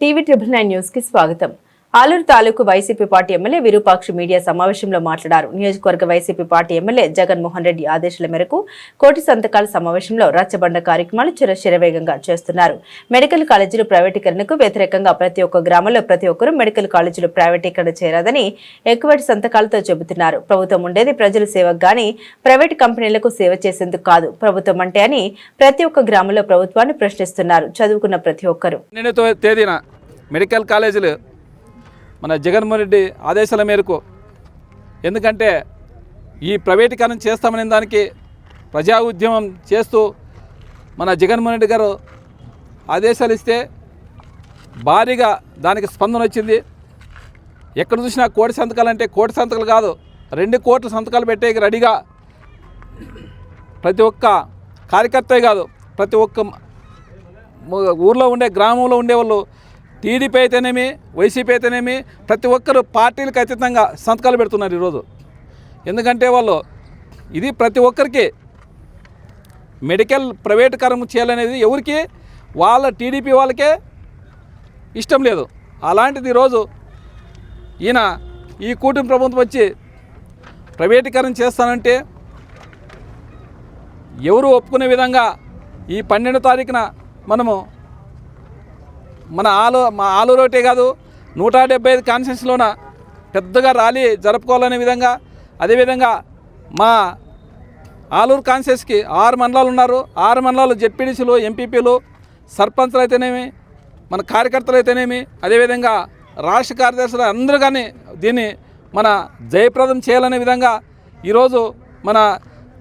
TV triple nine news కి స్వాగతం ఆలూరు తాలూకు YCP party MLA Virupakshi media సమావేశంలో మాట్లాడారు. నియోజకవర్గ YCP party MLA Jaganmohan Reddy ఆదేశాల మేరకు కోటి సంతకాల సమావేశంలో రచ్చబండ కార్యక్రమాలు చిరశిరవేగంగా చేస్తున్నారు. మెడికల్ కాలేజీలు ప్రైవేటీకరణకు వ్యతిరేకంగా ప్రతి ఒక్క గ్రామంలో ప్రతి ఒక్కరూ మెడికల్ కాలేజీలు ప్రైవేటీకరణ చేరాదని ఎక్కువటి సంతకాలతో చెబుతున్నారు. ప్రభుత్వం ఉండేది ప్రజల సేవకు గాని ప్రైవేట్ కంపెనీలకు సేవ చేసేందుకు కాదు. ప్రభుత్వం అంటే అని ప్రతి ఒక్క గ్రామంలో ప్రభుత్వాన్ని ప్రశ్నిస్తున్నారు. చదువుకున్న ప్రతి ఒక్కరు. తేదీన మెడికల్ కాలేజీలు మన జగన్మోహన్ రెడ్డి ఆదేశాల మేరకు. ఎందుకంటే ఈ ప్రైవేటీకరణ చేస్తామనే దానికి ప్రజా ఉద్యమం చేస్తూ మన జగన్మోహన్ రెడ్డి గారు ఆదేశాలు ఇస్తే భారీగా దానికి స్పందన వచ్చింది. ఎక్కడ చూసినా కోటి సంతకాలు అంటే కోటి సంతకాలు కాదు రెండు కోట్ల సంతకాలు పెట్టేకి రెడీగా ప్రతి ఒక్క కార్యకర్తే కాదు ప్రతి ఒక్క ఊర్లో ఉండే గ్రామంలో ఉండేవాళ్ళు టీడీపీ అయితేనేమి వైసీపీ అయితేనేమి ప్రతి ఒక్కరు పార్టీలకు అతీతంగా సంతకాలు పెడుతున్నారు ఈరోజు. ఎందుకంటే వాళ్ళు ఇది ప్రతి ఒక్కరికి మెడికల్ ప్రైవేటీకరణ చేయాలనేది ఎవరికి వాళ్ళ టీడీపీ వాళ్ళకే ఇష్టం లేదు. అలాంటిది ఈరోజు ఈయన ఈ కూటమి ప్రభుత్వం వచ్చి ప్రైవేటీకరణ చేస్తానంటే ఎవరు ఒప్పుకునే విధంగా ఈ పన్నెండో తారీఖున మనము మన ఆలు మా ఆలూరోటే కాదు నూట డెబ్బై ఐదు కాన్స్టిట్యూన్స్లోన పెద్దగా ర్యాలీ జరుపుకోవాలనే విధంగా అదేవిధంగా మా ఆలూరు కాన్సెస్కి ఆరు మండలాలు ఉన్నారు. ఆరు మండలాలు జెడ్పీడీసీలు ఎంపీపీలు సర్పంచ్లు అయితేనేమి మన కార్యకర్తలు అయితేనేమి అదేవిధంగా రాష్ట్ర కార్యదర్శులు అందరూ కానీ దీన్ని మన జయప్రదం చేయాలనే విధంగా ఈరోజు మన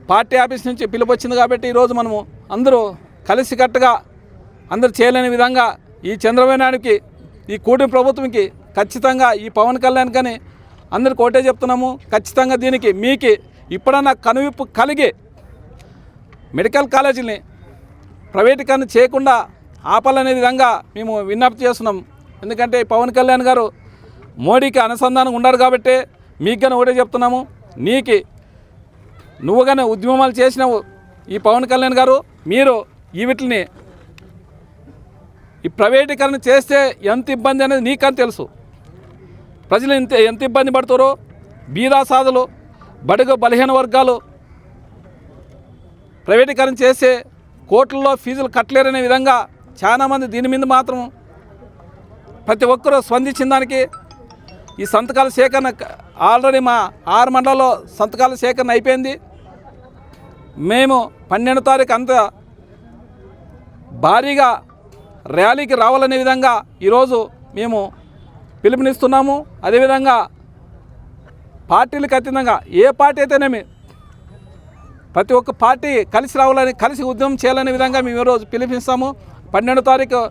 పార్టీ ఆఫీస్ నుంచి పిలుపు వచ్చింది కాబట్టి ఈరోజు మనము అందరూ కలిసికట్టుగా అందరూ చేయలేని విధంగా ఈ చంద్రబాబు నాయుడుకి ఈ కూటమి ప్రభుత్వంకి ఖచ్చితంగా ఈ పవన్ కళ్యాణ్ కానీ అందరికి ఒకటే చెప్తున్నాము ఖచ్చితంగా దీనికి మీకు ఇప్పుడన్నా కనువిప్పు కలిగి మెడికల్ కాలేజీని ప్రైవేటీకరణ చేయకుండా ఆపాలనే విధంగా మేము విజ్ఞప్తి చేస్తున్నాం. ఎందుకంటే పవన్ కళ్యాణ్ గారు మోడీకి అనుసంధానం ఉన్నారు కాబట్టి మీకు కానీ ఒకటే చెప్తున్నాము నీకి నువ్వు కానీ ఉద్యమాలు చేసినావు ఈ పవన్ కళ్యాణ్ గారు మీరు ఈ వీటిని ఈ ప్రైవేటీకరణ చేస్తే ఎంత ఇబ్బంది అనేది నీకని తెలుసు. ప్రజలు ఎంత ఎంత ఇబ్బంది పడుతారో బీదా సాధులు బడుగు బలహీన వర్గాలు ప్రైవేటీకరణ చేస్తే కోట్లలో ఫీజులు కట్టలేరనే విధంగా చాలామంది దీని మీద మాత్రం ప్రతి ఒక్కరూ స్పందించిన దానికి ఈ సంతకాల సేకరణ ఆల్రెడీ మా ఆరు మండలాల్లో సంతకాల సేకరణ అయిపోయింది. మేము పన్నెండు తారీఖు అంతా భారీగా ర్యాలీకి రావాలనే విధంగా ఈరోజు మేము పిలుపునిస్తున్నాము. అదేవిధంగా పార్టీలకు అతీతంగా ఏ పార్టీ అయితేనేమి ప్రతి ఒక్క పార్టీ కలిసి రావాలని కలిసి ఉద్యమం చేయాలనే విధంగా మేము ఈరోజు పిలిపిస్తాము. పన్నెండో తారీఖు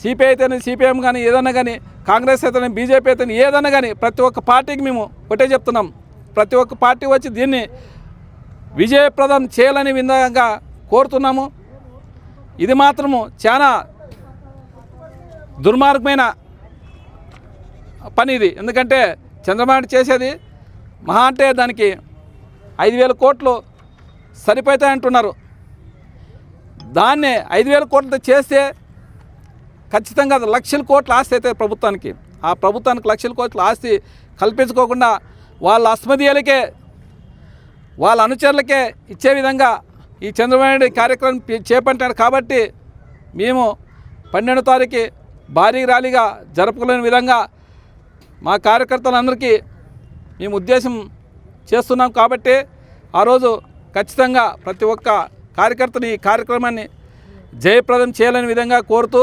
సిపిఐ అయితేనే సిపిఎం కానీ ఏదైనా కానీ కాంగ్రెస్ అయితేనే బీజేపీ అయితేనే ఏదైనా కానీ ప్రతి ఒక్క పార్టీకి మేము ఒకటే చెప్తున్నాం. ప్రతి ఒక్క పార్టీ వచ్చి దీన్ని విజయప్రదం చేయాలని విధంగా కోరుతున్నాము. ఇది మాత్రము చాలా దుర్మార్గమైన పని ఇది. ఎందుకంటే చంద్రబాబు చేసేది మహా అంటే దానికి ఐదు వేల కోట్లు సరిపోతాయంటున్నారు దాన్నే ఐదు వేల కోట్లతో చేస్తే ఖచ్చితంగా లక్షల కోట్ల ఆస్తి అయితే ప్రభుత్వానికి. ఆ ప్రభుత్వానికి లక్షల కోట్ల ఆస్తి కల్పించుకోకుండా వాళ్ళ అస్మదీయులకే వాళ్ళ అనుచరులకే ఇచ్చే విధంగా ఈ చంద్రబాబు నాయుడు కార్యక్రమం పి- చేపట్టాడు కాబట్టి మేము పన్నెండో తారీఖు భారీ ర్యాలీగా జరుపుకోలేని విధంగా మా కార్యకర్తలందరికీ మేము ఉద్దేశం చేస్తున్నాం కాబట్టి ఆ రోజు ఖచ్చితంగా ప్రతి ఒక్క కార్యకర్తని ఈ కార్యక్రమాన్ని జయప్రదం చేయాలని విధంగా కోరుతూ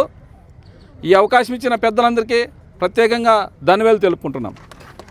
ఈ అవకాశం ఇచ్చిన పెద్దలందరికీ ప్రత్యేకంగా ధన్యవాదాలు తెలుపుకుంటున్నాం.